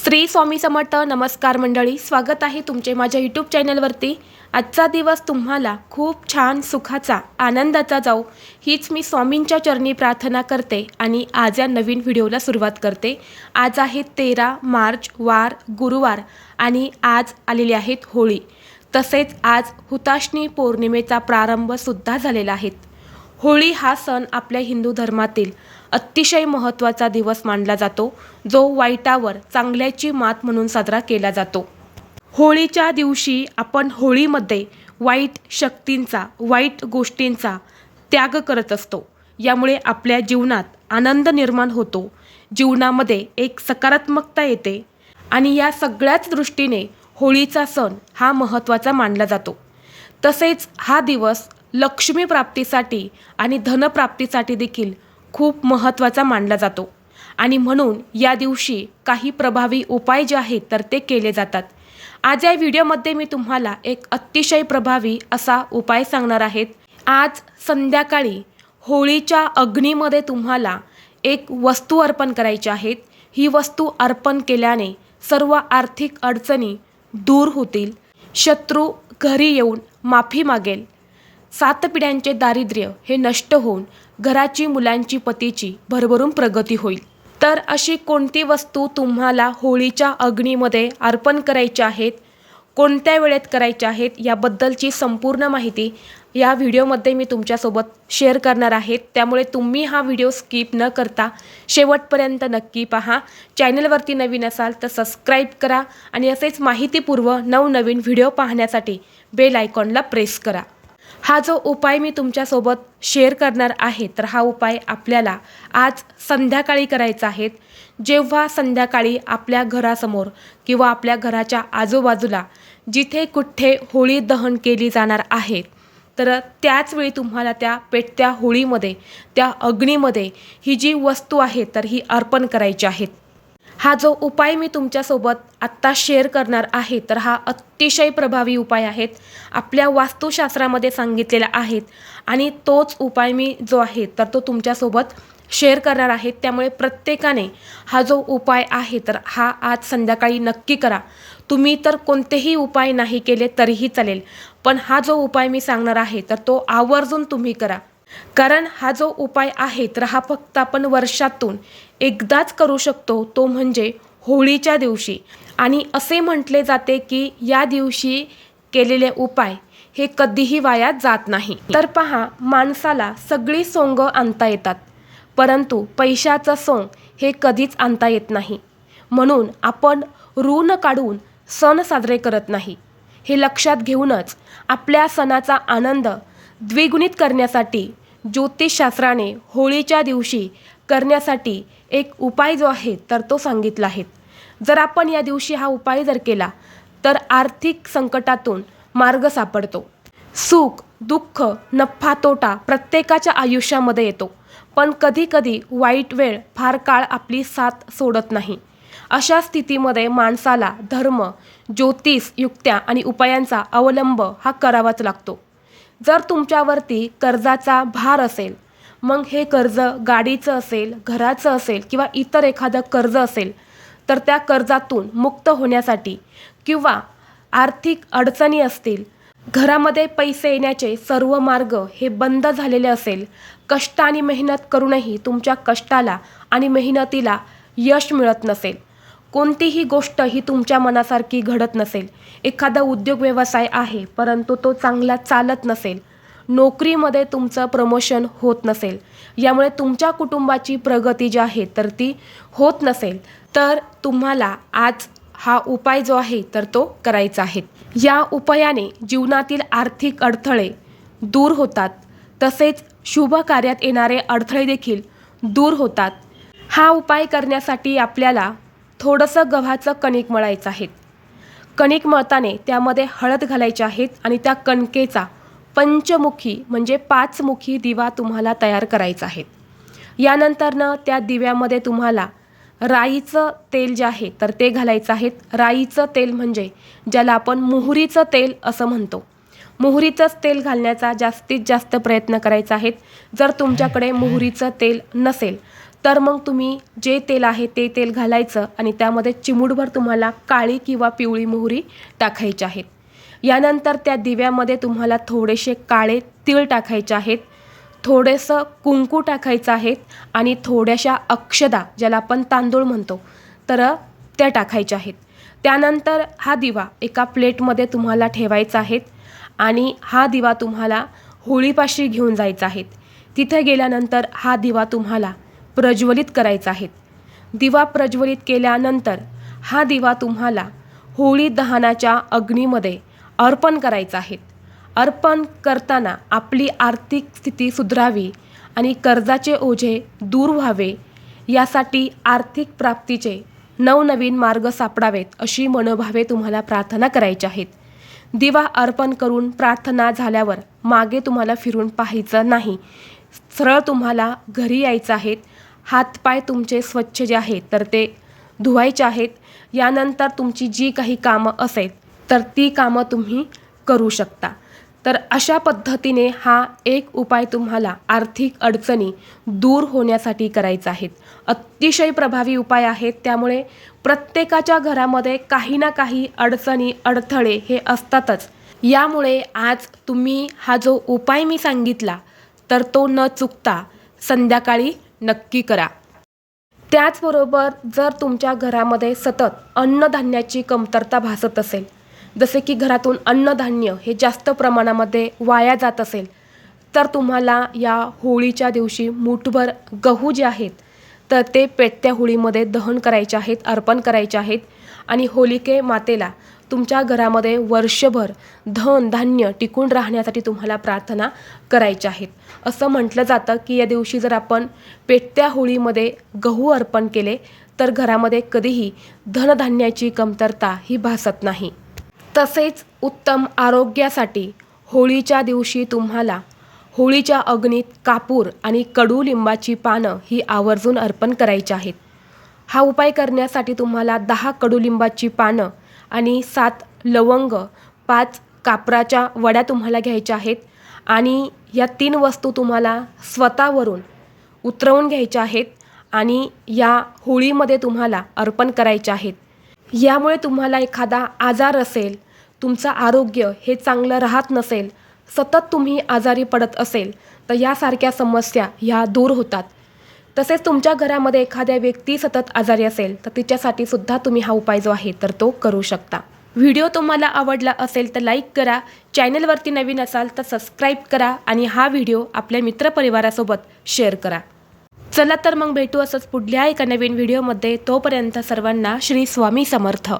श्री स्वामी समर्थ नमस्कार मंडळी स्वागत आहे तुमचे माझ्या यूट्यूब चॅनलवरती आजचा दिवस तुम्हाला खूप छान सुखाचा आनंदाचा जाऊ हीच मी स्वामींच्या चरणी प्रार्थना करते आणि आज या नवीन व्हिडिओला सुरुवात करते. आज आहे तेरा मार्च वार गुरुवार आणि आज आलेली आहेत होळी. तसेच आज हुताशनी पौर्णिमेचा प्रारंभसुद्धा झालेला आहे. होळी हा सण आपल्या हिंदू धर्मातील अतिशय महत्त्वाचा दिवस मानला जातो जो वाईटावर चांगल्याची मात म्हणून साजरा केला जातो. होळीच्या दिवशी आपण होळीमध्ये वाईट शक्तींचा वाईट गोष्टींचा त्याग करत असतो. यामुळे आपल्या जीवनात आनंद निर्माण होतो. जीवनामध्ये एक सकारात्मकता येते आणि या सगळ्याच दृष्टीने होळीचा सण हा महत्त्वाचा मानला जातो. तसेच हा दिवस लक्ष्मी प्राप्तीसाठी आणि धनप्राप्तीसाठी देखील खूप महत्त्वाचा मानला जातो. आणि म्हणून या दिवशी काही प्रभावी उपाय जे आहेत तर ते केले जातात. आज या व्हिडिओमध्ये मी तुम्हाला एक अतिशय प्रभावी असा उपाय सांगणार आहेत आज संध्याकाळी होळीच्या अग्नीमध्ये तुम्हाला एक वस्तू अर्पण करायची आहेत ही वस्तू अर्पण केल्याने सर्व आर्थिक अडचणी दूर होतील. शत्रू घरी येऊन माफी मागेल. सात पिढ्यांचे दारिद्र्य हे नष्ट होऊन घराची मुलांची पतीची भरभरून प्रगती होईल. तर अशी कोणती वस्तू तुम्हाला होळीच्या अग्नीमध्ये अर्पण करायच्या आहेत कोणत्या वेळेत करायच्या आहेत याबद्दलची संपूर्ण माहिती या व्हिडिओमध्ये मी तुमच्यासोबत शेअर करणार आहेत त्यामुळे तुम्ही हा व्हिडिओ स्किप न करता शेवटपर्यंत नक्की पहा. चॅनलवरती नवीन असाल तर सबस्क्राईब करा आणि असेच माहितीपूर्व नवनवीन व्हिडिओ पाहण्यासाठी बेल आयकॉनला प्रेस करा. हा जो उपाय मी तुमच्यासोबत शेअर करणार आहे तर हा उपाय आपल्याला आज संध्याकाळी करायचा आहे. जेव्हा संध्याकाळी आपल्या घरासमोर किंवा आपल्या घराच्या आजूबाजूला जिथे कुठे होळी दहन केली जाणार आहे तर त्याचवेळी तुम्हाला त्या पेटत्या होळीमध्ये त्या अग्नीमध्ये ही जी वस्तू आहे तर ही अर्पण करायची आहेत हा जो उपाय मी तुमच्यासोबत आत्ता शेअर करणार आहे तर हा अतिशय प्रभावी उपाय आहेत. आपल्या वास्तुशास्त्रामध्ये सांगितलेला आहेत आणि तोच उपाय मी जो आहे तर तो तुमच्यासोबत शेअर करणार आहे. त्यामुळे प्रत्येकाने हा जो उपाय आहे तर हा आज संध्याकाळी नक्की करा. तुम्ही तर कोणतेही उपाय नाही केले तरीही चालेल. पण हा जो उपाय मी सांगणार आहे तर तो आवर्जून तुम्ही करा. कारण हा जो उपाय आहे तर हा फक्त आपण वर्षातून एकदाच करू शकतो तो म्हणजे होळीच्या दिवशी. आणि असे म्हटले जाते की या दिवशी केलेले उपाय हे कधीही वाया जात नाही. तर पहा माणसाला सगळी सोंग आणता येतात परंतु पैशाचं सोंग हे कधीच आणता येत नाही. म्हणून आपण ऋण काढून सण साजरे करत नाही. हे लक्षात घेऊनच आपल्या सणाचा आनंद द्विगुणित करण्यासाठी ज्योतिषशास्त्राने होळीच्या दिवशी करण्यासाठी एक उपाय जो आहे तर तो सांगितला आहे. जर आपण या दिवशी हा उपाय जर केला तर आर्थिक संकटातून मार्ग सापडतो. सुख दुःख नफा तोटा प्रत्येकाच्या आयुष्यामध्ये येतो. पण कधीकधी वाईट वेळ फार काळ आपली साथ सोडत नाही. अशा स्थितीमध्ये माणसाला धर्म ज्योतिष युक्त्या आणि उपायांचा अवलंब हा करावाच लागतो. जर तुमच्यावरती कर्जाचा भार असेल मग हे कर्ज गाडीचं असेल घराचं असेल किंवा इतर एखादं कर्ज असेल तर त्या कर्जातून मुक्त होण्यासाठी किंवा आर्थिक अडचणी असतील घरामध्ये पैसे येण्याचे सर्व मार्ग हे बंद झालेले असेल कष्ट आणि मेहनत करूनही तुमच्या कष्टाला आणि मेहनतीला यश मिळत नसेल. कोणतीही गोष्ट ही तुमच्या मनासारखी घडत नसेल. एखादा उद्योग व्यवसाय आहे परंतु तो चांगला चालत नसेल. नोकरीमध्ये तुमचं प्रमोशन होत नसेल. यामुळे तुमच्या कुटुंबाची प्रगती जी आहे तर ती होत नसेल. तर तुम्हाला आज हा उपाय जो आहे तर तो करायचा आहे. या उपायाने जीवनातील आर्थिक अडथळे दूर होतात. तसेच शुभ कार्यात येणारे अडथळे देखील दूर होतात. हा उपाय करण्यासाठी आपल्याला थोडंसं गव्हाचं कणिक मळायचं आहे. कणिक मळताने त्यामध्ये हळद घालायची आहेत आणि त्या कणकेचा पंचमुखी म्हणजे पाचमुखी दिवा तुम्हाला तयार करायचा आहे. यानंतरनं त्या दिव्यामध्ये तुम्हाला राईचं तेल जे आहे तर ते घालायचं आहे. राईचं तेल म्हणजे ज्याला आपण मोहरीचं तेल असं म्हणतो. मोहरीचंच तेल घालण्याचा जास्तीत जास्त प्रयत्न करायचा आहे. जर तुमच्याकडे मोहरीचं तेल नसेल तर मग तुम्ही जे तेल आहे ते तेल घालायचं आणि त्यामध्ये चिमूटभर तुम्हाला काळी किंवा पिवळी मोहरी टाकायची आहेत. यानंतर त्या दिव्यामध्ये तुम्हाला थोडेसे काळे तीळ टाकायचे आहेत थोडेसं कुंकू टाकायचं आहे आणि थोड्याशा अक्षदा ज्याला आपण तांदूळ म्हणतो तर त्या टाकायच्या आहेत. त्यानंतर हा दिवा एका प्लेटमध्ये तुम्हाला ठेवायचा आहे आणि हा दिवा तुम्हाला होळीपाशी घेऊन जायचा आहे तिथे गेल्यानंतर हा दिवा तुम्हाला प्रज्वलित करायचा आहे. दिवा प्रज्वलित केल्यानंतर हा दिवा तुम्हाला होळी दहनाच्या अग्नीमध्ये अर्पण करायचा आहे. अर्पण करताना आपली आर्थिक स्थिती सुधारावी आणि कर्जाचे ओझे दूर व्हावे यासाठी आर्थिक प्राप्तीचे नवनवीन मार्ग सापडावेत अशी मनोभावे तुम्हाला प्रार्थना करायची आहेत. दिवा अर्पण करून प्रार्थना झाल्यावर मागे तुम्हाला फिरून पाहायचं नाही. सरळ तुम्हाला घरी यायचं आहेत हातपाय तुमचे स्वच्छ जे आहेत तर ते धुवायचे आहेत. यानंतर तुमची जी काही कामं असेल तर ती कामं तुम्ही करू शकता. तर अशा पद्धतीने हा एक उपाय तुम्हाला आर्थिक अडचणी दूर होण्यासाठी करायचा आहेत अतिशय प्रभावी उपाय आहेत. त्यामुळे प्रत्येकाच्या घरामध्ये काही ना काही अडचणी अडथळे हे असतातच. यामुळे आज तुम्ही हा जो उपाय मी सांगितला तर तो न चुकता संध्याकाळी नक्की करा. त्याचबरोबर जर तुमच्या घरामध्ये सतत अन्नधान्याची कमतरता भासत असेल जसे की घरातून अन्नधान्य हे जास्त प्रमाणामध्ये वाया जात असेल तर तुम्हाला या होळीच्या दिवशी मूठभर गहू जे आहेत तर ते पेटत्या होळीमध्ये दहन करायचे आहेत अर्पण करायचे आहेत. आणि होलिके मातेला तुमच्या घरामध्ये वर्षभर धन धान्य टिकून राहण्यासाठी तुम्हाला प्रार्थना करायच्या आहेत. असं म्हटलं जातं की या दिवशी जर आपण पेटत्या होळीमध्ये गहू अर्पण केले तर घरामध्ये कधीही धनधान्याची कमतरता ही भासत नाही. तसेच उत्तम आरोग्यासाठी होळीच्या दिवशी तुम्हाला होळीच्या अग्नीत कापूर आणि कडुलिंबाची पानं ही आवर्जून अर्पण करायची आहेत. हा उपाय करण्यासाठी तुम्हाला दहा कडुलिंबाची पानं आणि सात लवंग पाच कापराच्या वड्या तुम्हाला घ्यायच्या आहेत आणि या तीन वस्तू तुम्हाला स्वतःवरून उतरवून घ्यायच्या आहेत आणि या होळीमध्ये तुम्हाला अर्पण करायच्या आहेत. यामुळे तुम्हाला एखादा आजार असेल तुमचं आरोग्य हे चांगलं राहत नसेल सतत तुम्ही आजारी पडत असेल तर यासारख्या समस्या ह्या दूर होतात. तसेच तुमच्या घरामध्ये एखाद्या व्यक्ती सतत आजारी असेल तर तिच्यासाठी सुद्धा तुम्ही हा उपाय जो आहे तर तो करू शकता. व्हिडिओ तुम्हाला आवडला असेल तर लाईक करा. चॅनलवरती नवीन असाल तर सबस्क्राईब करा आणि हा व्हिडिओ आपल्या मित्रपरिवारासोबत शेअर करा. चला तर मग भेटू असंच पुढल्या एका नवीन व्हिडिओमध्ये. तोपर्यंत सर्वांना श्री स्वामी समर्थ.